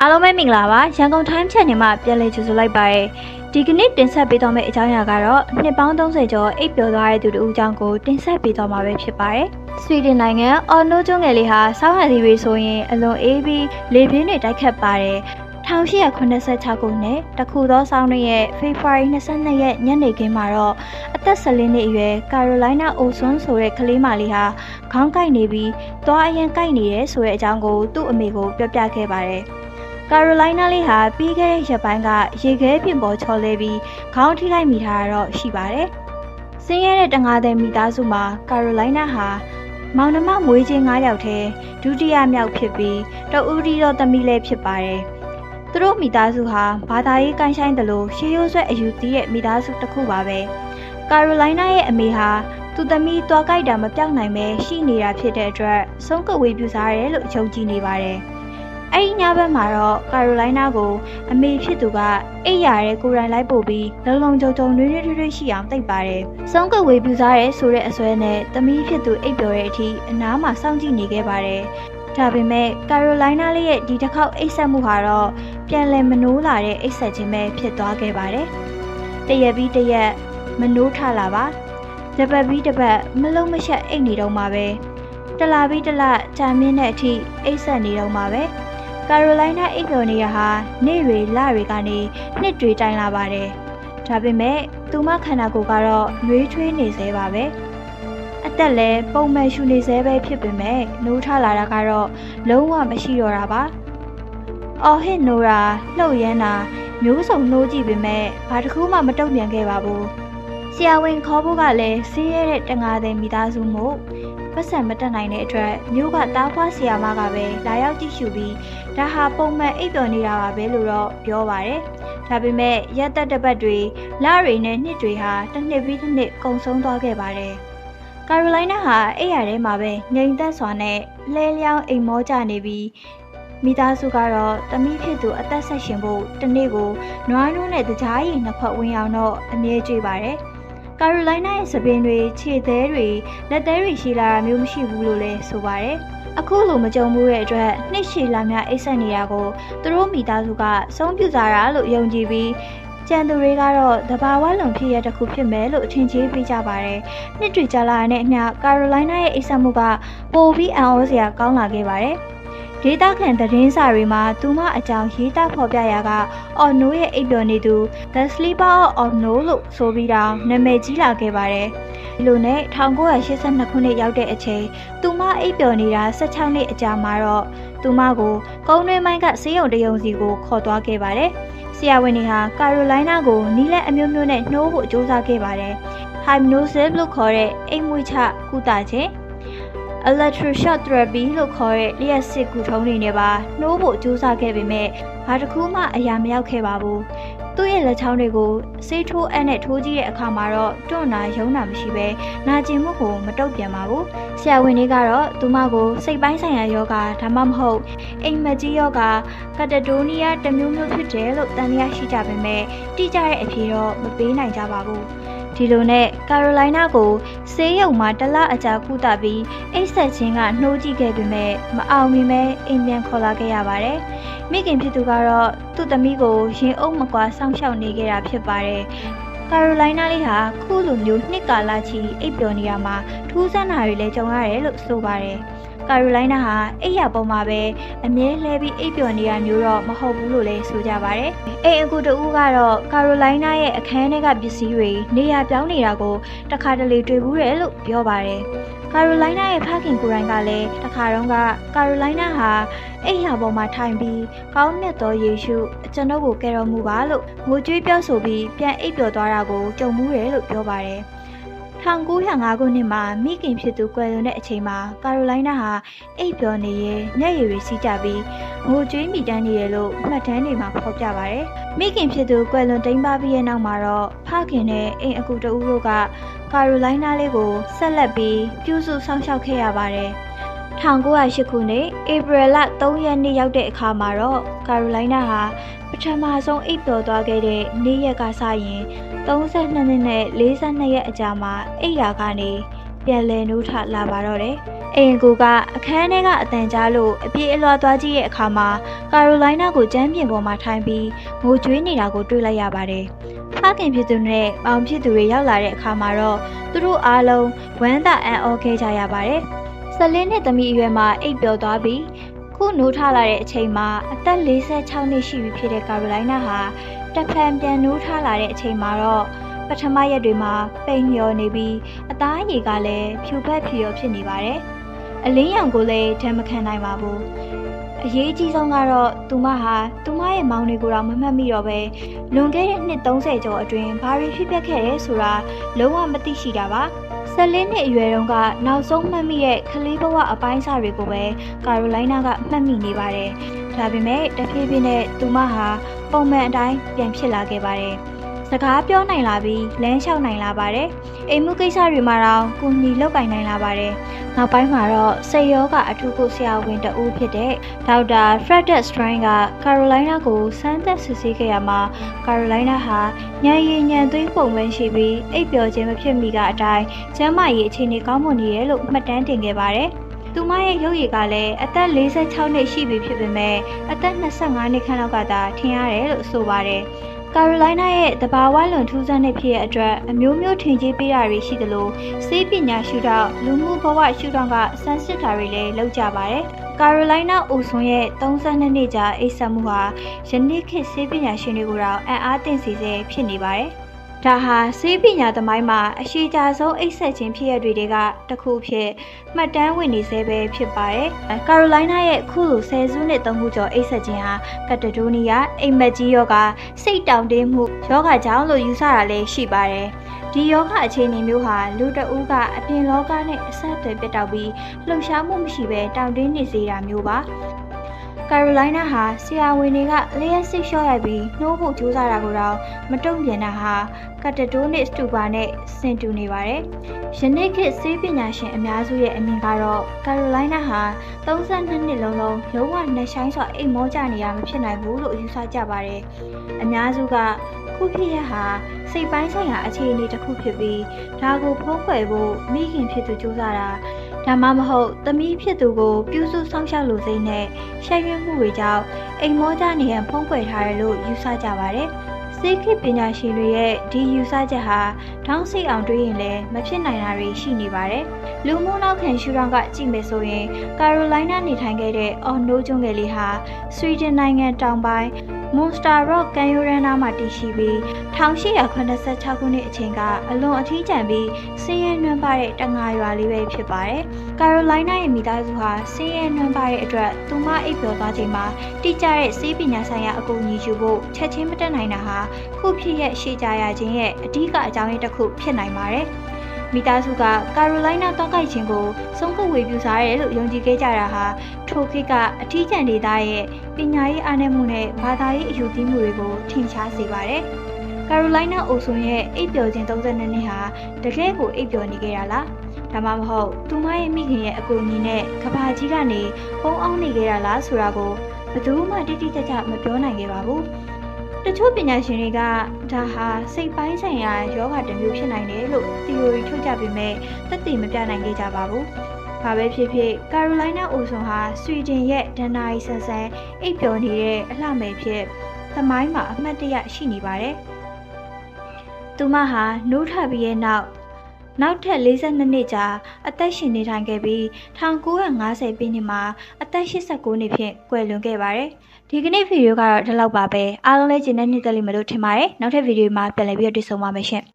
အားလုံးပဲမင်္ဂလာပါရန်ကုန် Time Channel မှာပြန်လည်ကြိုဆိုလိုက်ပါရယ်ဒီကနေ့တင်ဆက်ပေးသွားမယ့်အကြောင်းအရာကတော့နှစ်ပေါင်း30ကျော်အိပ်ပျော်သွားတဲ့သူတို့အကြောင်းကိုတင်ဆက်ပေးသွားမှာပဲဖြစ်ပါတယ်ဆွီဒင်နိုင်ငံအော်နိုကျွန်းငယ်လေးဟာဆောင်းရာသီတွေဆိုရင်အလွန်အေးပြီးလေပြင်းတွေတိုက်ခတ်ပါတယ်1886ခုနှစ်တခုသောဆောင်းတွင်ရဲ့ဖေဖော်ဝါရီ22ရက်ညနေခင်းမှာတော့အသက်14နှစ်အရွယ်ကာရိုလိုင်းနာအိုဆွန်းဆိုတဲ့ကလေးမလေးဟာခေါင်းကိုက်နေပြီးသွားအရင်ကိုက်နေရဲဆိုတဲ့အကြောင်းကိုသူ့အမေကိုပြောပြခဲ့ပါတယ်။ ကာရိုလိုင်းနာလေးဟာပြီးခဲ့တဲ့ရက်ပိုင်းကရေခဲပြင်ပေါ်ချော်လဲပြီးခေါင်းထိခိုက်မိထားတာတော့ရှိပါတယ်။ဆင်းရဲတဲ့တငါးတဲ့မိသားစုမှာကာရိုလိုင်းနာဟာမောင်နှမမွေးချင်း9ယောက်ထဲဒုတိယမြောက်ဖြစ်ပြီးတဦးတည်းသောသမီးလည်းဖြစ်ပါတယ်။သူတို့မိသားစုဟာဘာသာရေးကိုင်းဆိုင်တယ်လို့ရှေးရိုးဆွဲအယူသီးရဲ့မိသားစုတစ်ခုပါပဲ။ကာရိုလိုင်းနာရဲ့အမေဟာသူ့သမီးတွားကြိုက်တာမပြောက်နိုင်ပဲရှိနေတာဖြစ်တဲ့အတွက်ဆုံးကဝေးပြစားတယ်လို့ယုံကြည်နေပါတယ်။ အဲ့ဒီညဘက်မှာတော့ကာရိုလိုင်းနာကိုအမေဖြစ်သူကအိပ်ရတဲ့ကိုယ်တိုင်လိုက်ပို့ပြီးလုံလုံကြုံကြုံနွေးနွေးထွေးထွေးရှိအောင်တိတ်ပါတယ်။ဆုံးကဝေးပြစားတယ်ဆိုတဲ့အစွဲနဲ့သမီးဖြစ်သူအိပ်ပျော်တဲ့အထိအနားမှာစောင့်ကြည့်နေခဲ့ပါတယ်။ဒါပေမဲ့ကာရိုလိုင်းနာလေးရဲ့ဒီတစ်ခေါက်အိတ်ဆက်မှုဟာတော့ပြန်လည်မနိုးလာတဲ့အိတ်ဆက်ခြင်းပဲဖြစ်သွားခဲ့ပါတယ်။တရက်ပြီးတရက်မနိုးထလာပါ။တပတ်ပြီးတပတ်မလုံးမရှက်အိတ်နေတော့မှာပဲ။တလာပြီးတလကြာမြင့်တဲ့အထိအိတ်ဆက်နေတော့မှာပဲ။ ကာရိုလိုင်းနာအိတ်ပျော်နေရဟာနေ့တွေလတွေကနေနှစ်တွေတိုင်လာပါတယ်။ဒါပေမဲ့သူမခန္ဓာကိုယ်ကတော့နှွေးထွေးနေသေးပါပဲ။အသက်လည်းပုံမှန်ရှူနေသေးပဲဖြစ်ပေမဲ့နိုးထလာတာကတော့လုံးဝမရှိတော့တာပါ။အော်ဟစ်နိုးတာလှုပ်ရမ်းတာမျိုးစုံနှိုးကြည့်ပေမဲ့ဘာတစ်ခုမှမတုံ့ပြန်ခဲ့ပါဘူး။ဆရာဝန်ခေါ်ဖို့ကလည်းဆေးရတဲ့တငါတဲ့မိသားစုမို့ ပတ်စံမတက်နိုင်တဲ့အတွက်မျိုးကတားဖွားဆရာမကပဲလာရောက်ကြည့်ရှုပြီးဒါဟာပုံမှန်အိပ်ပျော်နေတာပါပဲလို့တော့ပြောပါတယ်။ဒါပေမဲ့ရက်သက်တစ်ပတ်တွေလတွေနဲ့နှစ်တွေဟာတစ်နှစ်ပြီးတစ်နှစ်ကုံဆုံးသွားခဲ့ပါတယ်။ကာရိုလိုင်းနာဟာအိပ်ရာထဲမှာပဲငြိမ်သက်စွာနဲ့လဲလျောင်းအိမ်မောကြနေပြီးမိသားစုကတော့တမိဖြစ်သူအသက်ဆက်ရှင်ဖို့တစ်နေ့ကိုနွားနိုးနဲ့တကြားရည်နှစ်ခွက်ဝင်အောင်တော့အမြဲကြွေးပါတယ်။ ကာရိုလိုင်းနာရဲ့သပင်တွေခြေသေးတွေလက်သေးတွေရှိလာတာမျိုးမရှိဘူးလို့လည်းဆိုပါတယ်။အခုလိုမကြုံမှုတဲ့အတွက်နှစ်ရှည်လာများအိပ်ဆက်နေတာကိုသူတို့မိသားစုကဆုံးဖြတ်ကြတာလို့ယုံကြည်ပြီးကျန်သူတွေကတော့တဘာဝလုံဖြစ်ရတစ်ခုဖြစ်မယ်လို့အထင်ကြီးပေးကြပါတယ်။နှစ်တွေကြာလာတဲ့အမျှကာရိုလိုင်းနာရဲ့အိပ်ဆက်မှုကပိုပြီးအံ့ဩစရာကောင်းလာခဲ့ပါတယ်။ ဒေတာခန်သတင်းစာတွေမှာသူမအကြောင်းရေးသားဖော်ပြရာကအော်နိုရဲ့အိပ်ပျော်နေသူ The Sleeper of Orno လို့ဆိုပြီးတော့နာမည်ကြီးလာခဲ့ပါတယ်။ဒီလိုနဲ့1982ခုနှစ်ရောက်တဲ့အချိန်သူမအိပ်ပျော်နေတာ16နှစ်အကြာမှာတော့သူမကိုကုန်းတွင်းမိုင်းကဆေးရုံတရုံစီကိုခေါ်သွားခဲ့ပါတယ်။ဆရာဝန်တွေဟာကာရိုလိုင်းနာကိုနီးလက်အမျိုးမျိုးနဲ့နှိုးဖို့ကြိုးစားခဲ့ပါတယ်။ Hypnosis လို့ခေါ်တဲ့အိမ်မွေးချကုသခြင်း electroshock therapy လို့ခေါ်တဲ့လျှက်စစ်ကူထုံးတွေနဲ့ပါနှိုးဖို့ကြိုးစားခဲ့ပေမဲ့ဘာတစ်ခုမှအရာမရောက်ခဲ့ပါဘူး။သူ့ရဲ့လက်ချောင်းတွေကိုဆေးထိုးအပ်နဲ့ထိုးကြည့်တဲ့အခါမှာတော့တွန့်နာယုံနာမရှိပဲနာကျင်မှုကိုမတုတ်ပြန်ပါဘူး။ဆရာဝန်တွေကတော့သူမကိုစိတ်ပိုင်းဆိုင်ရာယောဂဒါမှမဟုတ်အိမ်မက်ကြီးယောဂကတတိုးနီးယားတစ်မျိုးမျိုးဖြစ်တယ်လို့တန်တရားရှိကြပေမဲ့တိကျတဲ့အဖြေတော့မပေးနိုင်ကြပါဘူး။ ဒီလိုနဲ့ကာရိုလိုင်းနာကိုဆေးရုံမှာတစ်လအကြာကုသပြီးအိတ်ဆက်ချင်းကနှိုးကြည့်ခဲ့ပေမဲ့မအောင်မြင်ပဲအိမ်ပြန်ခေါ်လာခဲ့ရပါတယ်။မိခင်ဖြစ်သူကတော့သူ့သမီးကိုရင်အုပ်မကွာစောင့်ရှောက်နေခဲ့တာဖြစ်ပါတယ်။ကာရိုလိုင်းနာလေးဟာခုလိုမျိုးနှစ်ကာလချီအိပ်ပျော်နေရမှာထူးဆန်းတာတွေလည်းကြုံရတယ်လို့ဆိုပါတယ်။ ကာရိုလိုင်းနာဟာအိပ်ရပုံမှာပဲအမြဲလဲပြီးအိပ်ပျော်နေရမျိုးတော့မဟုတ်ဘူးလို့လည်းဆိုကြပါတယ်။အိမ်အကူတဦးကတော့ကာရိုလိုင်းနာရဲ့အခန်းထဲကပစ္စည်းတွေနေရာပြောင်းနေတာကိုတခါတလေတွေ့ဘူးတယ်လို့ပြောပါတယ်။ကာရိုလိုင်းနာရဲ့ဖခင်ကိုယ်တိုင်ကလည်းတခါတုန်းကကာရိုလိုင်းနာဟာအိမ်ရပေါ်မှာထိုင်ပြီးကောင်းမြတ်သောယေရှုကျွန်ုပ်ကိုကယ်တော်မူပါလို့ငိုကြွေးပြောဆိုပြီးပြန်အိပ်ပျော်သွားတာကိုကြုံမှုတယ်လို့ပြောပါတယ်။ 1905ခုနှစ်မှာမိခင်ဖြစ်သူကွယ်လွန်တဲ့အချိန်မှာကာရိုလိုင်းနာဟာအိပ်ပျော်နေရင်မျက်ရည်တွေစီးကြပြီးငိုကြွေးမိတမ်းနေရလို့မှတ်တမ်းတွေမှာဖော်ပြပါဗျ။မိခင်ဖြစ်သူကွယ်လွန်တိမ်ပါပြီးရဲ့နောက်မှာတော့ဖခင်နဲ့အိမ်အကူတဦးတို့ကကာရိုလိုင်းနာလေးကိုဆက်လက်ပြီးပြုစုဆောင်ရှောက်ခဲ့ရပါတယ်။1908ခုနှစ်ဧပြီလ3ရက်နေ့ရောက်တဲ့အခါမှာတော့ကာရိုလိုင်းနာဟာပထမဆုံးအိပ်ပျော်သွားခဲ့တဲ့နေ့ရက်ကစရင် 32နှစ်နဲ့42ရက်အကြာမှာအိပ်ရာကနေပြန်လည်နိုးထလာပါတော့တယ်။အိမ်ကူကအခန်းထဲကအတန်ကြားလို့အပြေးအလွှာသွားကြည့်တဲ့အခါမှာကာရိုလိုင်းနာကိုကျမ်းပြင်ပေါ်မှာထိုင်ပြီးငိုကြွေးနေတာကိုတွေ့လိုက်ရပါတယ်။ဖခင်ဖြစ်သူနဲ့ပေါင်ဖြစ်သူတွေရောက်လာတဲ့အခါမှာတော့သူတို့အားလုံးဝမ်းသာအံ့ဩခဲ့ကြရပါတယ်။ဆလင်းနဲ့သမီးအရွယ်မှာအိပ်ပျော်သွားပြီးခုနိုးထလာတဲ့အချိန်မှာအသက်46နှစ်ရှိပြီဖြစ်တဲ့ကာရိုလိုင်းနာဟာ တစ်ဖန်ပြန်နိုးထလာတဲ့အချိန်မှာတော့ပထမရက်တွေမှာပိန်လျော်နေပြီးအသားအရည်ကလည်းဖြူဖက်ဖြူရောဖြစ်နေပါတယ်။အလင်းရောင်ကိုလည်းဓာတ်မခံနိုင်ပါဘူး။အရေးကြီးဆုံးကတော့သူမဟာသူမရဲ့မောင်တွေကိုတော့မမှတ်မိတော့ပဲလွန်ခဲ့တဲ့နှစ်30ကျော်အတွင်းဘာတွေဖြစ်ပျက်ခဲ့တယ်ဆိုတာလုံးဝမသိရှိတာပါ။ ၁၄နှစ်အရွယ်တုန်းကနောက်ဆုံးမှတ်မိတဲ့ကလေးဘဝအပိုင်းအစတွေကိုပဲကာရိုလိုင်းနာကမှတ်မိနေပါတယ်။ဒါပေမဲ့တဖြည်းဖြည်းနဲ့သူမဟာပုံမှန်အတိုင်းပြန်ဖြစ်လာခဲ့ပါတယ်။ စကားပြောနိုင်လာပြီးလမ်းလျှောက်နိုင်လာပါတယ်။အိမ်မှုကိစ္စတွေမှာတော့ကုညီလောက်ကင်နိုင်လာပါတယ်။နောက်ပိုင်းမှာတော့စိတ်ရောဂါအထူးကုဆရာဝန်တဦးဖြစ်တဲ့ဒေါက်တာ Frederick Strain ကကာရိုလိုင်းနာကိုစမ်းသပ်စစ်ဆေးခဲ့ရမှာကာရိုလိုင်းနာဟာညံရည်ညံသွေးပုံမှန်ရှိပြီးအိပ်ပျော်ခြင်းမဖြစ်မီကအတိုင်းကျန်းမာရေးအခြေအနေကောင်းမွန်နေတယ်လို့မှတ်တမ်းတင်ခဲ့ပါတယ်။သူမရဲ့ရုပ်ရည်ကလည်းအသက်46နှစ်ရှိပြီဖြစ်ပေမဲ့အသက်25နှစ်ခန့်လောက်ကသာထင်ရတယ်လို့ဆိုပါတယ်။ ကာရိုလိုင်းနာရဲ့တဘာဝလွန်ထူးဆန်းတဲ့ဖြစ်ရဲ့အတွက်အမျိုးမျိုးထင်ကြီးပေးတာတွေရှိသလိုစေးပညာရှုထောင့်လူမှုဘဝရှုထောင့်ကစမ်းစစ်တာတွေလည်းလုပ်ကြပါတယ်။ကာရိုလိုင်းနာအိုဆွန်ရဲ့32နှစ်ကြာအိတ်ဆက်မှုဟာယနေ့ခေတ်စေးပညာရှင်တွေကိုတော့အံ့အားသင့်စေစေဖြစ်နေပါတယ်။ ဒါဟာစေးပညာသမိုင်းမှာအရှိကြဆုံးအိတ်ဆက်ခြင်းဖြစ်ရတွေကတစ်ခုဖြစ်မှတ်တမ်းဝင်နေဆဲပဲဖြစ်ပါတယ်။ကာရိုလိုင်းနာရဲ့ခုလိုဆယ်စုနှစ်သုံးခုကျော်အိတ်ဆက်ခြင်းဟာကတဒိုနီးယားအိမ်မက်ကြီးယောဂစိတ်တောင့်တင်းမှုယောဂကြောင့်လို့ယူဆတာလည်းရှိပါတယ်။ဒီယောဂအခြေအနေမျိုးဟာလူတအူးကအပြင်လောကနဲ့အဆက်အသွယ်ပြတ်တောက်ပြီးလှုပ်ရှားမှုမရှိဘဲတောင့်တင်းနေစေတာမျိုးပါ။ ကာရိုလိုင်းနာဟာဆရာဝန်တွေကလျှက်စစ်လျှော့ရိုက်ပြီးနှိုးဖို့ကြိုးစားတာကိုတော့မတုံ့ပြန်တာဟာကတတိုးနစ်စတူပါနဲ့ဆင်တူနေပါတယ်။ယနေ့ခေတ်ဆေးပညာရှင်အများစုရဲ့အမြင်ကတော့ကာရိုလိုင်းနာဟာ32နှစ်လုံးလုံးလုံးဝနှဆိုင်စွာအိမ်မောကြနေရမဖြစ်နိုင်ဘူးလို့ယူဆကြပါတယ်။အများစုကခုဖြစ်ရဟာစိတ်ပိုင်းဆိုင်ရာအခြေအနေတစ်ခုဖြစ်ပြီးဒါကိုဖုံးကွယ်ဖို့မိခင်ဖြစ်သူစူးစမ်းတာ ဒါမှမဟုတ်သမီးဖြစ်သူကိုပြုစုဆောင်ရှောက်လိုစိတ်နဲ့ရှက်ရွံ့မှုတွေကြောင့်အိမ်မောကြနေရန်ဖုံးကွယ်ထားတယ်လို့ယူဆကြပါတယ်။စိတ်ခေပညာရှင်တွေရဲ့ဒီယူဆချက်ဟာထောင်းစိတ်အောင်တွေးရင်လည်းမဖြစ်နိုင်တာတွေရှိနေပါတယ်။လူမှုနောက်ခံရှုထောင့်ကကြည့်မယ်ဆိုရင်ကာရိုလိုင်းနာနေထိုင်ခဲ့တဲ့အော်နိုးကျွန်းငယ်လေးဟာဆွီဒင်နိုင်ငံတောင်ပိုင်း Monster Rock ကန်ယူရန်နာမှာတည်ရှိပြီး1886ခုနှစ်အချိန်ကအလွန်အထီးကျန်ပြီးဆင်းရဲနှွမ်းပါတဲ့တငါရွာလေးပဲဖြစ်ပါတယ်။ကာရိုလိုင်းနာရဲ့မိသားစုဟာဆင်းရဲနှွမ်းပါတဲ့အတွက်သူမအိပ်ပျော်သွားချိန်မှာတိကျတဲ့စေးပညာဆိုင်ရာအကူအညီယူဖို့ချက်ချင်းမတက်နိုင်တာဟာခုဖြစ်ရဲ့ရှေ့ကြရခြင်းရဲ့အဓိကအကြောင်းရင်းတစ်ခုဖြစ်နိုင်ပါတယ်။ မိသားစုကကာရိုလိုင်းနာတောက်ကိုက်ခြင်းကိုဆုံးခုဝေပြုစားတယ်လို့ယုံကြည်ခဲ့ကြတာဟာထိုခေတ်ကအထီးကျန်ဒေသရဲ့ပညာရေးအားနည်းမှုနဲ့ဘာသာရေးအယူသီးမှုတွေကိုထင်ရှားစေပါတယ်။ကာရိုလိုင်းနာအိုဆွန်ရဲ့အိပ်ပျော်ခြင်း32နှစ်ဟာတကယ်ကိုအိပ်ပျော်နေခဲ့တာလား။ဒါမှမဟုတ်သူမရဲ့မိခင်ရဲ့အကူအညီနဲ့ကဘာကြီးကနေပုံအောင်နေခဲ့တာလားဆိုတာကိုဘယ်သူမှတိတိကျကျမပြောနိုင်ခဲ့ပါဘူး။ တချို့ပညာရှင်တွေကဒါဟာစိတ်ပိုင်းဆိုင်ရာယောဂတစ်မျိုးဖြစ်နိုင်တယ်လို့ theory ထုတ်ကြပေမဲ့သက်သေမပြနိုင်ခဲ့ကြပါဘူး။ဘာပဲဖြစ်ဖြစ်ကာရိုလိုင်းနာအိုဆွန်ဟာဆွီဒင်ရဲ့ဒန်နာရီဆန်ဆန်အိပ်ပျော်နေတဲ့အလှမယ်ဖြစ်သမိုင်းမှာအမှတ်တရရှိနေပါတယ်။သူမဟာနိုးထပြီးရဲ့နောက် နောက်ထပ်42နှစ်ကြာအသက်ရှင်နေထိုင်ခဲ့ပြီး1950ပြည့်နှစ်မှာအသက်89နှစ်ဖြင့်ကွယ်လွန်ခဲ့ပါတယ်။ဒီကနေ့ဗီဒီယိုကတော့ဒီလောက်ပါပဲ။အားလုံးလည်းကျေနပ်နှစ်သက်လိမ့်မယ်လို့ထင်ပါတယ်။နောက်ထပ်ဗီဒီယိုမှာပြန်လည်ပြီးတော့တွေ့ဆုံပါမယ်ရှင်။